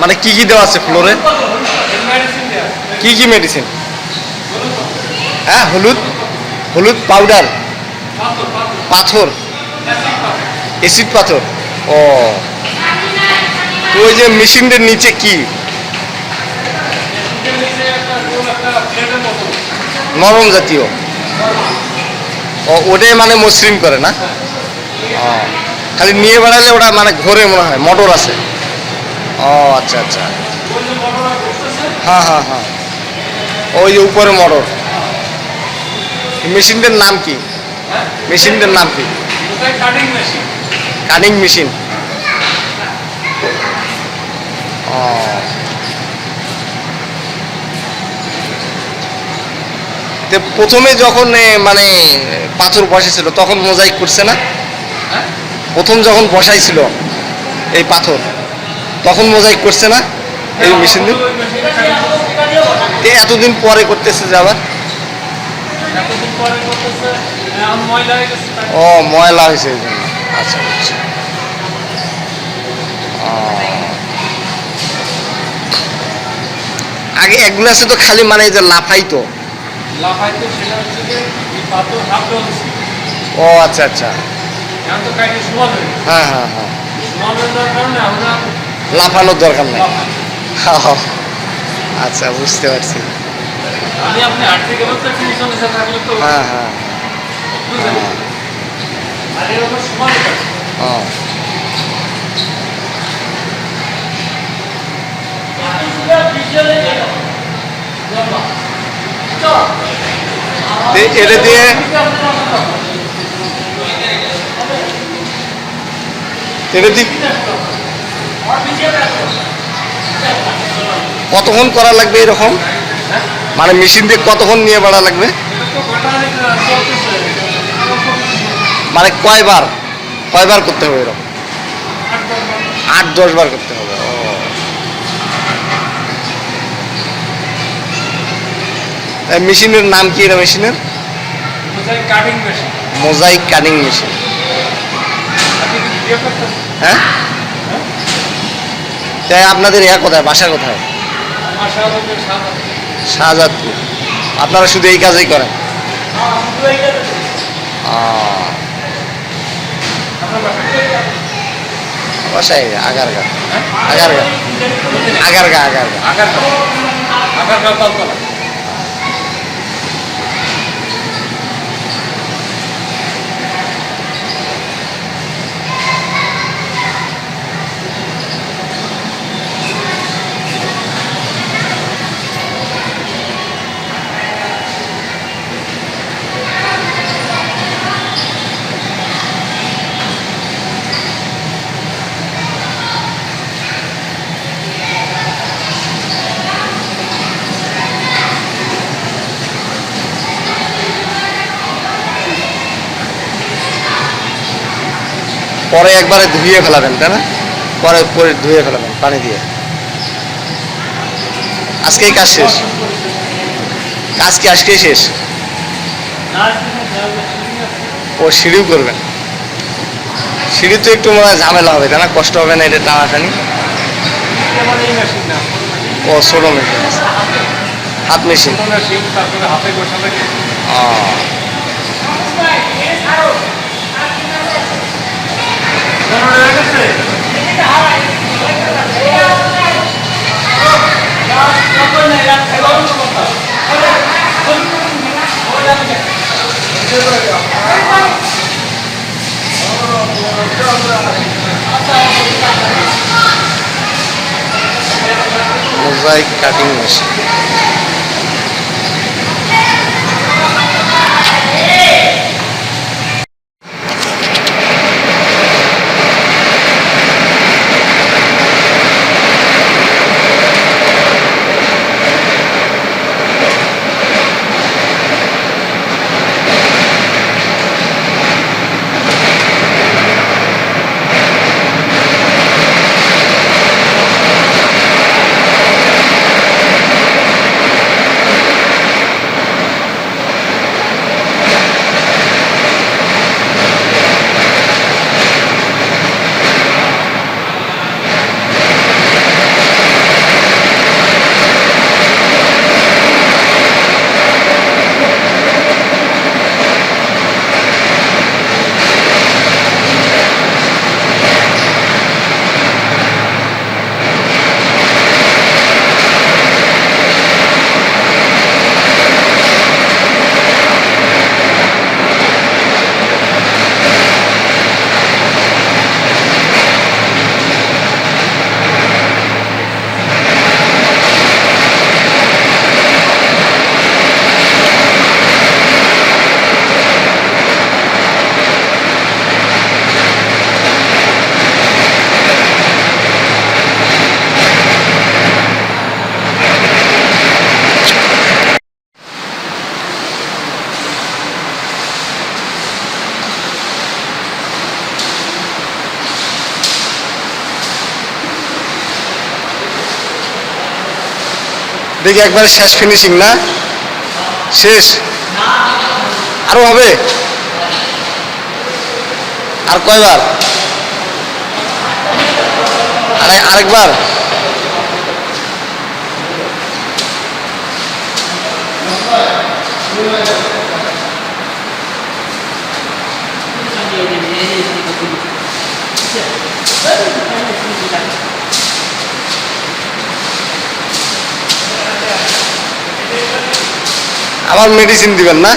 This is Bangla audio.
মানে কি কি দেওয়া আছে ফ্লোরে? কি কি মেডিসিন হ্যাঁ হলুদ হলুদ পাউডার পাথর এসিড পাথর। ও। তো ওই যে মেশিনটার নিচে কি? নরম জাতীয়। ও, ওটাই মানে মসৃণ করে না? খালি নিয়ে বেড়ালে ওটা মানে ঘোরে মনে হয়, মোটর আছে। ও আচ্ছা আচ্ছা। হ্যাঁ হ্যাঁ হ্যাঁ। ওই যে উপরে মোটর মেশিনটার নাম কি? মেশিনটার নাম কি? কাটিং মেশিন ও। তো প্রথমে যখন মানে পাথর বসেছিল তখন মোজাইক করছে না? প্রথম যখন বসাইছিল এই পাথর তখন মোজাইক করছে না? এই মেশিন দিয়ে? এতদিন পরে করতেছে যে আবার? ও ময়লা হয়েছে আচ্ছা আচ্ছা। আগে এক গ্লাসে তো খালি মানে এই যে লাফাইতো ও আচ্ছা আচ্ছা। সমান হয়ে গেছে। হ্যাঁ হ্যাঁ। হ্যাঁ হয়ে লাফানোর দরকার নাই। আচ্ছা বুঝতে পারছি। হ্যাঁ হ্যাঁ। হয়ে। তো এটা। দিয়ে। এটা দিয়ে কতক্ষণ করা লাগবে এরকম মানে মেশিন দিয়ে কতক্ষণ নিয়ে বাড়া লাগবে। মানে কয়বার কয়বার করতে হবে এরকম আট, দশ বার। করতে হবে। মেশিনের নাম কি এটা মেশিনের মোজাইক কাটিং মেশিন হ্যাঁ তাই আপনাদের ইয়া কোথায়? বাসা কোথায়? শাহজাদপুর। আপনারা শুধু এই কাজেই করেন? বাসায় আগারগা। হ্যাঁ? আগারগা আগারগা। আগারগা। পরে একবারে ধুয়ে ফেলাবেন তাই না? পরে পরে ধুয়ে ফেলাবেন পানি দিয়ে। আজকেই কাজ শেষ। কাজ কি আজকেই শেষ? ও সিঁড়িও করবেন সিঁড়ি তো একটু মনে হয় ঝামেলা হবে তাই না? কষ্ট হবে না এটা টানাটানি ও ছোটো মেশিন হাত মেশিন? ও। মোজাইক কাটিং মেশিন দেখি একবার শেষ ফিনিশিং না? শেষ। আরও হবে? আর কয়বার? আরে আরেকবার? আবার মেডিসিন দিবেন না?